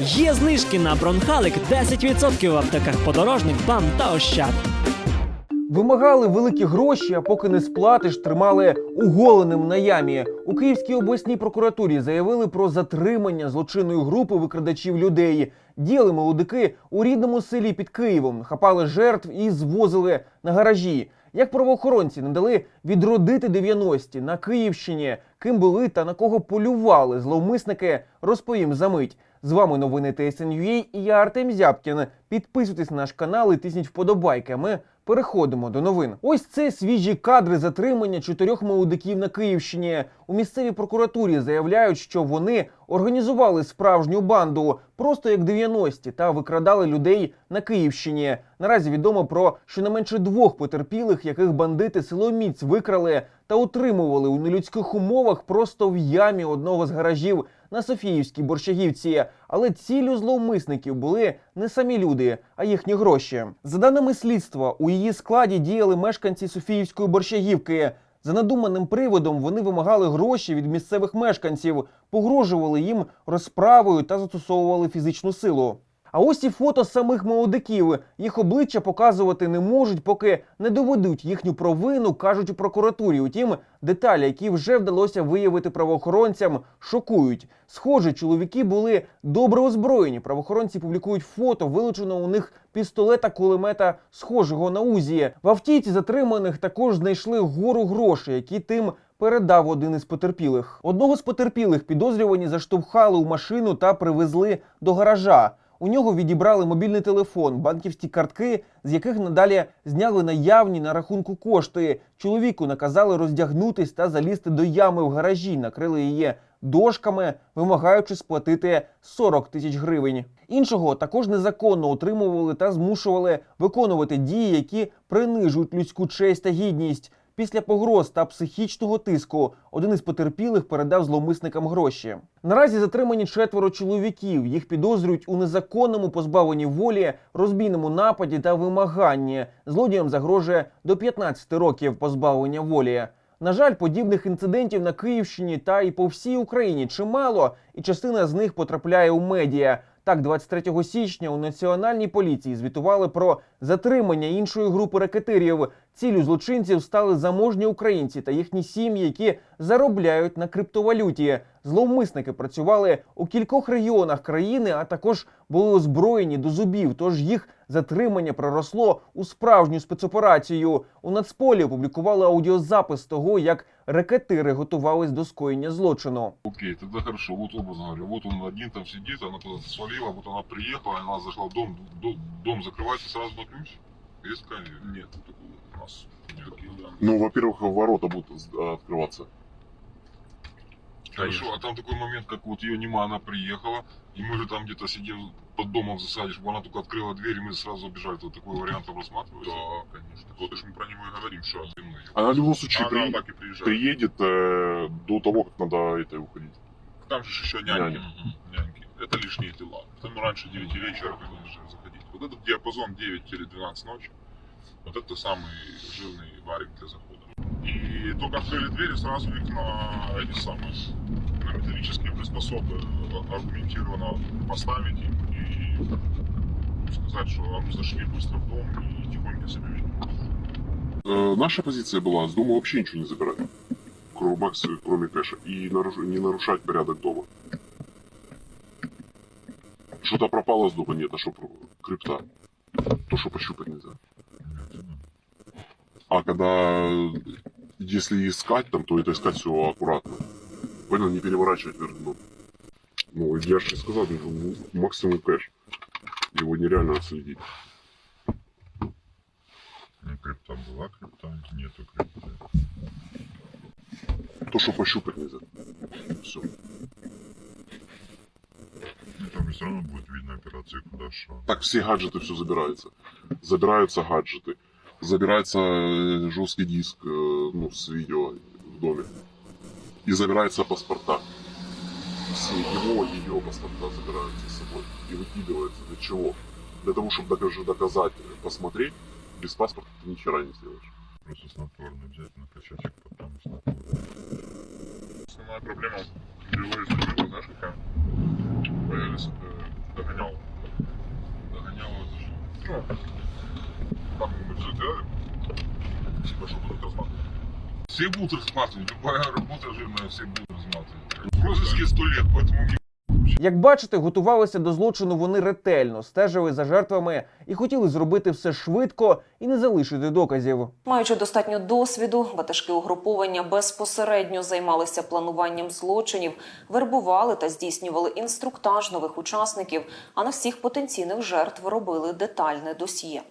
Є знижки на бронхалик 10% в аптеках подорожник, бам та ощад. Вимагали великі гроші, а поки не сплатиш, тримали уголеним на ямі. У Київській обласній прокуратурі заявили про затримання злочинної групи викрадачів людей. Діяли молодики у рідному селі під Києвом, хапали жертв і звозили на гаражі. Як правоохоронці не дали відродити 90-ті на Київщині, ким були та на кого полювали зловмисники, розповім за мить. З вами новини ТСНЮА і я Артем Зябкін. Підписуйтесь на наш канал і тисніть вподобайки. Ми переходимо до новин. Ось це свіжі кадри затримання чотирьох молодиків на Київщині. У місцевій прокуратурі заявляють, що вони організували справжню банду, просто як 90-ті, та викрадали людей на Київщині. Наразі відомо про щонайменше двох потерпілих, яких бандити силоміць викрали та утримували у нелюдських умовах просто в ямі одного з гаражів на Софіївській борщагівці. Але цілю зловмисників були не самі люди, а їхні гроші. За даними слідства, у її складі діяли мешканці Софіївської борщагівки. За надуманим приводом вони вимагали гроші від місцевих мешканців, погрожували їм розправою та застосовували фізичну силу. А ось і фото самих молодиків. Їх обличчя показувати не можуть, поки не доведуть їхню провину, кажуть у прокуратурі. Утім, деталі, які вже вдалося виявити правоохоронцям, шокують. Схоже, чоловіки були добре озброєні. Правоохоронці публікують фото, вилученого у них пістолета кулемета, схожого на узі. В автівці затриманих також знайшли гору грошей, які тим передав один із потерпілих. Одного з потерпілих підозрювані заштовхали у машину та привезли до гаража. У нього відібрали мобільний телефон, банківські картки, з яких надалі зняли наявні на рахунку кошти. Чоловіку наказали роздягнутись та залізти до ями в гаражі, накрили її дошками, вимагаючи сплатити 40 тисяч гривень. Іншого також незаконно утримували та змушували виконувати дії, які принижують людську честь та гідність. Після погроз та психічного тиску один із потерпілих передав зловмисникам гроші. Наразі затримані четверо чоловіків. Їх підозрюють у незаконному позбавленні волі, розбійному нападі та вимаганні. Злодіям загрожує до 15 років позбавлення волі. На жаль, подібних інцидентів на Київщині та і по всій Україні чимало, і частина з них потрапляє у медіа. Так, 23 січня у національній поліції звітували про затримання іншої групи ракетирів. Цілю злочинців стали заможні українці та їхні сім'ї, які заробляють на криптовалюті. Зловмисники працювали у кількох регіонах країни, а також були озброєні до зубів. Тож їх затримання проросло у справжню спецоперацію. У Нацполі опублікували аудіозапис того, як ракетири готувались до скоєння злочину. Окей, тогда хорошо. Вот образно говоря, вот он один там сидит, она куда-то свалила, вот она приехала, она зашла в дом, дом закрывается сразу на ключ. Нет такого Ну, во-первых, ворота будут а, открываться. Хорошо, а там такой момент, как вот ее нема, она приехала, и мы же там где-то сидим под домом в засаде, чтобы она только открыла дверь, и мы сразу убежали. Вот такой вариант там рассматривается? Да, конечно. Вот уж мы про него и говорим, что дымный. Она в любом случае Она при- так и приезжает. приедет э, до того, как надо это уходить. Там же еще няньки. Мгм. Няньки. Это лишние дела. Там раньше 9 вечера должны заходить. Вот этот диапазон 9 или 12 ночи, вот это самый жирный варик для захода. И только открыли двери, сразу их на эти самые на металлические приспособы аргументированно поставить им и сказать, что а ну, зашли быстро в дом и тихонько себя ведут. Э, наша позиция была с дома вообще ничего не забирать. Кроме, макс- кроме кэша. И не нарушать порядок дома. Что-то пропало с дома, нет, а что крипта? То, что пощупать нельзя. А когда, если искать там, то это искать все аккуратно. Понял, не переворачивать вверх дном. Ну, я же сказал, ну, максимум кэш. Его нереально отследить. Ну, крипта была, крипта нету крипты. То, что пощупать нельзя. Все. Ну, там все равно будет видно операции, куда что. Так все гаджеты все забирается. Забираются гаджеты. Забирается э, жесткий диск э, ну, с видео в доме. И забираются паспорта. Все его, ее паспорта забираются с собой. И выкидываются. Для чего? Для того, чтобы докажи- доказать, э, посмотреть. Без паспорта ты ни хера не сделаешь. Просто снотворный взять, накачать их потом и снотворный. Основная проблема приводится, знаешь, какая? Появились э, догонял, догонял это же, ну, там мы же делали, типа, что будут разматывать. Все будут разматывать, любая работа жирная, все будут разматывать. В розыске сто лет, поэтому як бачите, готувалися до злочину вони ретельно, стежили за жертвами і хотіли зробити все швидко і не залишити доказів. Маючи достатньо досвіду, ватажки угруповання безпосередньо займалися плануванням злочинів, вербували та здійснювали інструктаж нових учасників, а на всіх потенційних жертв робили детальне досьє.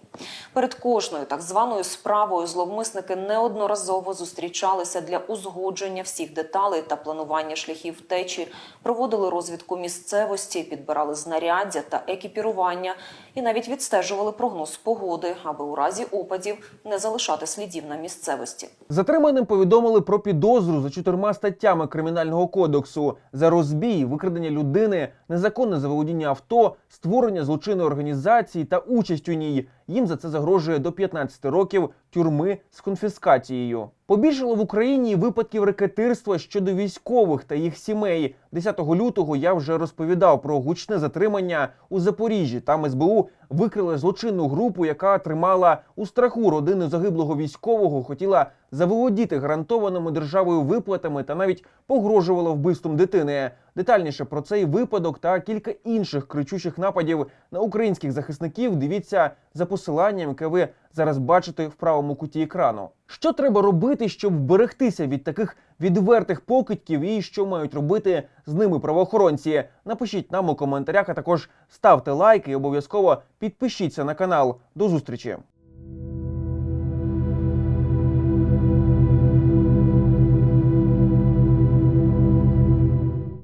Перед кожною так званою справою зловмисники неодноразово зустрічалися для узгодження всіх деталей та планування шляхів втечі, проводили розвідку місцевості, підбирали знаряддя та екіпірування і навіть відстежували прогноз погоди, аби у разі опадів не залишати слідів на місцевості. Затриманим повідомили про підозру за чотирма статтями кримінального кодексу за розбій, викрадення людини, незаконне заволодіння авто, створення злочинної організації та участь у ній. Їм за це загрожує до 15 років тюрми з конфіскацією. Побільшало в Україні випадків рекетирства щодо військових та їх сімей. 10 лютого я вже розповідав про гучне затримання у Запоріжжі. Там СБУ викрили злочинну групу, яка тримала у страху родини загиблого військового, хотіла заволодіти гарантованими державою виплатами та навіть погрожувала вбивством дитини. Детальніше про цей випадок та кілька інших кричучих нападів на українських захисників дивіться за посиланням, яке ви зараз бачите в правому куті екрану. Що треба робити, щоб вберегтися від таких відвертих покидьків, і що мають робити з ними правоохоронці? Напишіть нам у коментарях, а також ставте лайк і обов'язково підпишіться на канал. До зустрічі!